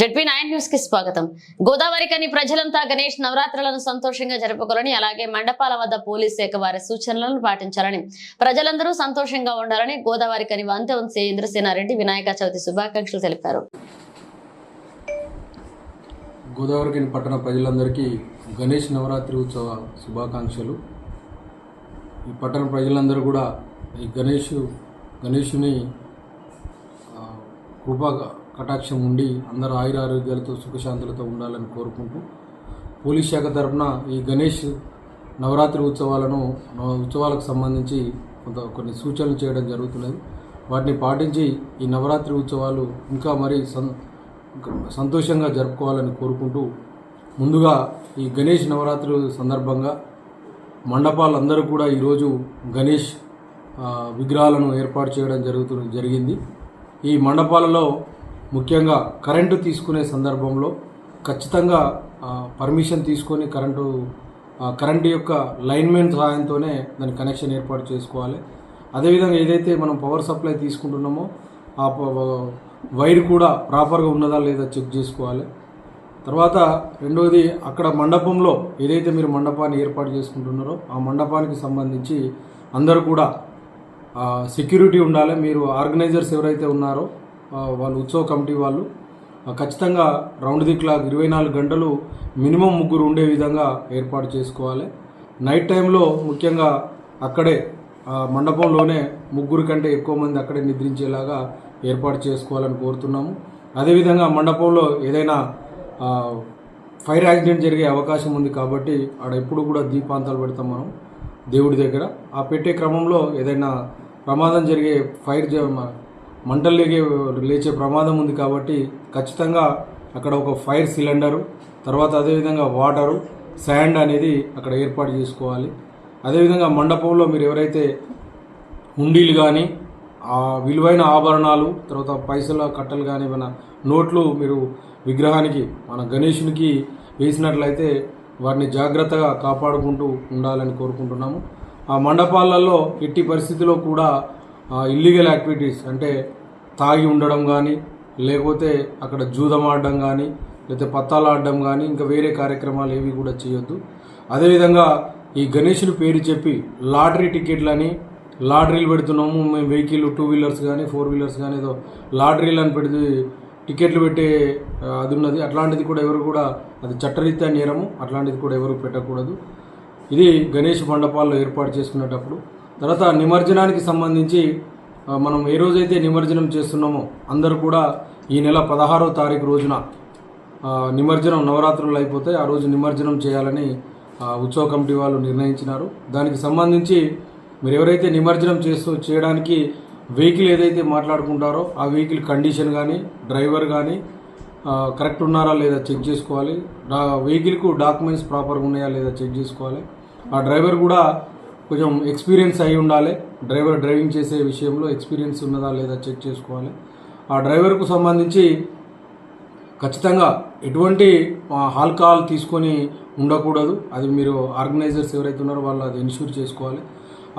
ZP nine న్యూస్కి స్వాగతం. గోదావరి కని ప్రజలంతా గణేష్ నవరాత్రులను సంతోషంగా జరుపుకోవాలని అలాగే మండపాల వద్ద పోలీస్ శాఖ వారి సూచనలను పాటించాలని ప్రజలందరూ సంతోషంగా ఉండాలని గోదావరి కని వంశవంశీ ఇంద్రసేనారెడ్డి వినాయక చవితి శుభాకాంక్షలు తెలిపారు. గోదావరిగిని పట్టణ ప్రజలందరికీ గణేష్ నవరాత్రి ఉత్సవ శుభాకాంక్షలు. ఈ పట్టణ ప్రజలందరూ కూడా ఈ గణేష్ గణేషుని ఆ, కృపా కటాక్షం ఉండి అందరు ఆయురారోగ్యాలతో సుఖశాంతులతో ఉండాలని కోరుకుంటూ పోలీస్ శాఖ తరఫున ఈ గణేష్ నవరాత్రి ఉత్సవాలను నవ- ఉత్సవాలకు సంబంధించి కొంత కొన్ని సూచనలు చేయడం జరుగుతున్నది. వాటిని పాటించి ఈ నవరాత్రి ఉత్సవాలు ఇంకా మరీ సం సంతోషంగా జరుపుకోవాలని కోరుకుంటూ ముందుగా ఈ గణేష్ నవరాత్రి సందర్భంగా మండపాలందరూ కూడా ఈరోజు గణేష్ విగ్రహాలను ఏర్పాటు చేయడం జరుగుతు జరిగింది. ఈ మండపాలలో ముఖ్యంగా కరెంటు తీసుకునే సందర్భంలో ఖచ్చితంగా పర్మిషన్ తీసుకొని కరెంటు కరెంటు యొక్క లైన్మెన్ సహాయంతోనే దాని కనెక్షన్ ఏర్పాటు చేసుకోవాలి. అదేవిధంగా ఏదైతే మనం పవర్ సప్లై తీసుకుంటున్నామో ఆ వైర్ కూడా ప్రాపర్గా ఉన్నదా లేదా చెక్ చేసుకోవాలి. తర్వాత రెండవది అక్కడ మండపంలో ఏదైతే మీరు మండపాన్ని ఏర్పాటు చేసుకుంటున్నారో ఆ మండపానికి సంబంధించి అందరూ కూడా సెక్యూరిటీ ఉండాలి. మీరు ఆర్గనైజర్స్ ఎవరైతే ఉన్నారో వాళ్ళు ఉత్సవ కమిటీ వాళ్ళు ఖచ్చితంగా రౌండ్ ది క్లాక్ ఇరవై నాలుగు గంటలు మినిమం ముగ్గురు ఉండే విధంగా ఏర్పాటు చేసుకోవాలి. నైట్ టైంలో ముఖ్యంగా అక్కడే మండపంలోనే ముగ్గురు కంటే ఎక్కువ మంది అక్కడే నిద్రించేలాగా ఏర్పాటు చేసుకోవాలని కోరుతున్నాము. అదేవిధంగా మండపంలో ఏదైనా ఫైర్ యాక్సిడెంట్ జరిగే అవకాశం ఉంది కాబట్టి ఆడ ఎప్పుడు కూడా దీపాంతాలు పెడతాం మనం దేవుడి దగ్గర. ఆ పెట్టే క్రమంలో ఏదైనా ప్రమాదం జరిగే ఫైర్ మంటలు లేగే లేచే ప్రమాదం ఉంది కాబట్టి ఖచ్చితంగా అక్కడ ఒక ఫైర్ సిలిండరు తర్వాత అదేవిధంగా వాటరు శాండ్ అనేది అక్కడ ఏర్పాటు చేసుకోవాలి. అదేవిధంగా మండపంలో మీరు ఎవరైతే హుండీలు కానీ ఆ విలువైన ఆభరణాలు తర్వాత పైసల కట్టలు కానీ మన నోట్లు మీరు విగ్రహానికి మన గణేషునికి వేసినట్లయితే వారిని జాగ్రత్తగా కాపాడుకుంటూ ఉండాలని కోరుకుంటున్నాము. ఆ మండపాలలో ఎట్టి పరిస్థితిలో కూడా ఇల్లీగల్ యాక్టివిటీస్ అంటే తాగి ఉండడం కానీ లేకపోతే అక్కడ జూదం ఆడడం కానీ లేకపోతే పత్తాలు ఆడడం కానీ ఇంకా వేరే కార్యక్రమాలు ఏవి కూడా చేయొద్దు. అదేవిధంగా ఈ గణేషుని పేరు చెప్పి లాటరీ టికెట్లని లాటరీలు పెడుతున్నాము మేము వెహికల్ టూ వీలర్స్ కానీ ఫోర్ వీలర్స్ కానీ ఏదో లాటరీలు అని పెడితే టికెట్లు పెట్టే అది ఉన్నది. అట్లాంటిది కూడా ఎవరు కూడా అది చట్టరీత్యా నేరము అట్లాంటిది కూడా ఎవరు పెట్టకూడదు. ఇది గణేష్ మండపాల్లో ఏర్పాటు చేసుకునేటప్పుడు తర్వాత నిమజ్జనానికి సంబంధించి మనం ఏ రోజైతే నిమజ్జనం చేస్తున్నామో అందరూ కూడా ఈ నెల పదహారో తారీఖు రోజున నిమజ్జనం నవరాత్రులు అయిపోతే ఆ రోజు నిమజ్జనం చేయాలని ఉత్సవ కమిటీ వాళ్ళు నిర్ణయించినారు. దానికి సంబంధించి మీరు ఎవరైతే నిమజ్జనం చేస్తూ చేయడానికి వెహికల్ ఏదైతే మాట్లాడుకుంటారో ఆ వెహికల్ కండిషన్ కానీ డ్రైవర్ కానీ కరెక్ట్ ఉన్నారా లేదా చెక్ చేసుకోవాలి. వెహికల్కు డాక్యుమెంట్స్ ప్రాపర్గా ఉన్నాయా లేదా చెక్ చేసుకోవాలి. ఆ డ్రైవర్ కూడా కొంచెం ఎక్స్పీరియన్స్ అయి ఉండాలి. డ్రైవర్ డ్రైవింగ్ చేసే విషయంలో ఎక్స్పీరియన్స్ ఉన్నదా లేదా చెక్ చేసుకోవాలి. ఆ డ్రైవర్కు సంబంధించి ఖచ్చితంగా ఎటువంటి ఆల్కహాల్ తీసుకొని ఉండకూడదు. అది మీరు ఆర్గనైజర్స్ ఎవరైతే ఉన్నారో వాళ్ళు అది ఇన్ష్యూర్ చేసుకోవాలి.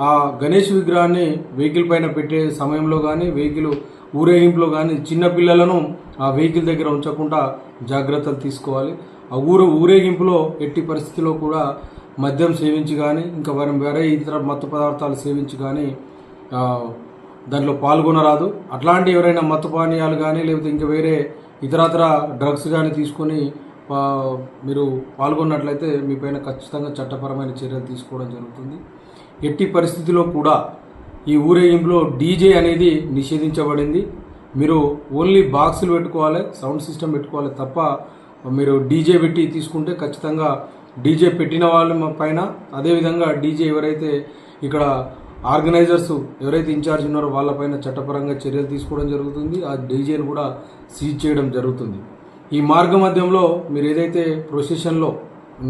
ఆ గణేష్ విగ్రహాన్ని వెహికల్ పైన పెట్టే సమయంలో కానీ వెహికల్ ఊరేగింపులో కానీ చిన్నపిల్లలను ఆ వెహికల్ దగ్గర ఉంచకుండా జాగ్రత్తలు తీసుకోవాలి. ఆ ఊరు ఊరేగింపులో ఎట్టి పరిస్థితిలో కూడా మద్యం సేవించి కానీ ఇంకా వారి వేరే ఇతర మత్తు పదార్థాలు సేవించి కానీ దాంట్లో పాల్గొనరాదు. అట్లాంటి ఎవరైనా మత్తు పానీయాలు కానీ లేకపోతే ఇంకా వేరే ఇతరత్ర డ్రగ్స్ కానీ తీసుకొని మీరు పాల్గొన్నట్లయితే మీ పైన ఖచ్చితంగా చట్టపరమైన చర్యలు తీసుకోవడం జరుగుతుంది. ఎట్టి పరిస్థితిలో కూడా ఈ ఊరేగింపులో డీజే అనేది నిషేధించబడింది. మీరు ఓన్లీ బాక్సులు పెట్టుకోవాలి సౌండ్ సిస్టమ్ పెట్టుకోవాలి తప్ప మీరు డీజే పెట్టి తీసుకుంటే ఖచ్చితంగా డీజే పెట్టిన వాళ్ళ పైన. అదేవిధంగా డీజే ఎవరైతే ఇక్కడ ఆర్గనైజర్స్ ఎవరైతే ఇన్ఛార్జ్ ఉన్నారో వాళ్ళపైన చట్టపరంగా చర్యలు తీసుకోవడం జరుగుతుంది. ఆ డీజేను కూడా సీజ్ చేయడం జరుగుతుంది. ఈ మార్గ మధ్యంలో మీరు ఏదైతే ప్రొసెషన్లో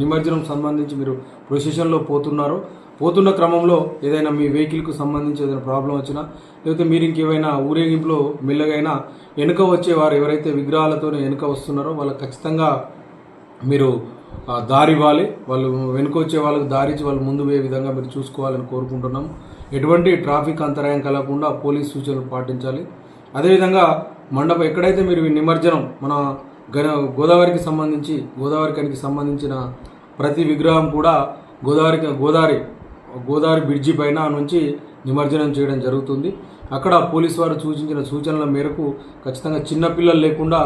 నిమజ్జనం సంబంధించి మీరు ప్రొసెషన్లో పోతున్నారో పోతున్న క్రమంలో ఏదైనా మీ వెహికల్కు సంబంధించి ఏదైనా ప్రాబ్లం వచ్చినా లేకపోతే మీరు ఇంకేమైనా ఊరేగింపులో మెల్లగైనా వెనుక వచ్చేవారు ఎవరైతే విగ్రహాలతో వెనుక వస్తున్నారో వాళ్ళకి ఖచ్చితంగా మీరు దారి ఇవ్వాలి. వాళ్ళు వెనుక వచ్చే వాళ్ళకి దారించి వాళ్ళు ముందు పోయే విధంగా మీరు చూసుకోవాలని కోరుకుంటున్నాం. ఎటువంటి ట్రాఫిక్ అంతరాయం కలగకుండా పోలీస్ సూచనలు పాటించాలి. అదేవిధంగా మండపం ఎక్కడైతే మీరు నిమజ్జనం మన గణ గోదావరికి సంబంధించి గోదావరి కనికి సంబంధించిన ప్రతి విగ్రహం కూడా గోదావరికి గోదావరి గోదావరి బ్రిడ్జి పైన నుంచి నిమజ్జనం చేయడం జరుగుతుంది. అక్కడ పోలీసు వారు సూచించిన సూచనల మేరకు ఖచ్చితంగా చిన్నపిల్లలు లేకుండా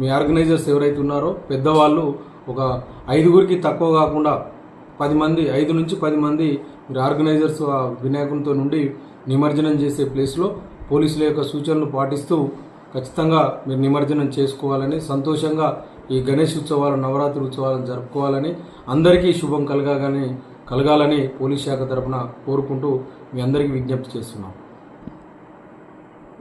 మీ ఆర్గనైజర్స్ ఎవరైతే ఉన్నారో పెద్దవాళ్ళు ఒక ఐదుగురికి తక్కువ కాకుండా పది మంది ఐదు నుంచి పది మంది మీరు ఆర్గనైజర్స్ ఆ వినాయకునితో నుండి నిమజ్జనం చేసే ప్లేస్లో పోలీసుల యొక్క సూచనలు పాటిస్తూ ఖచ్చితంగా మీరు నిమజ్జనం చేసుకోవాలని సంతోషంగా ఈ గణేష్ ఉత్సవాలు నవరాత్రి ఉత్సవాలను జరుపుకోవాలని అందరికీ శుభం కలగాలని కలగాలని పోలీస్ శాఖ తరపున కోరుకుంటూ మీ అందరికీ విజ్ఞప్తి చేస్తున్నాం.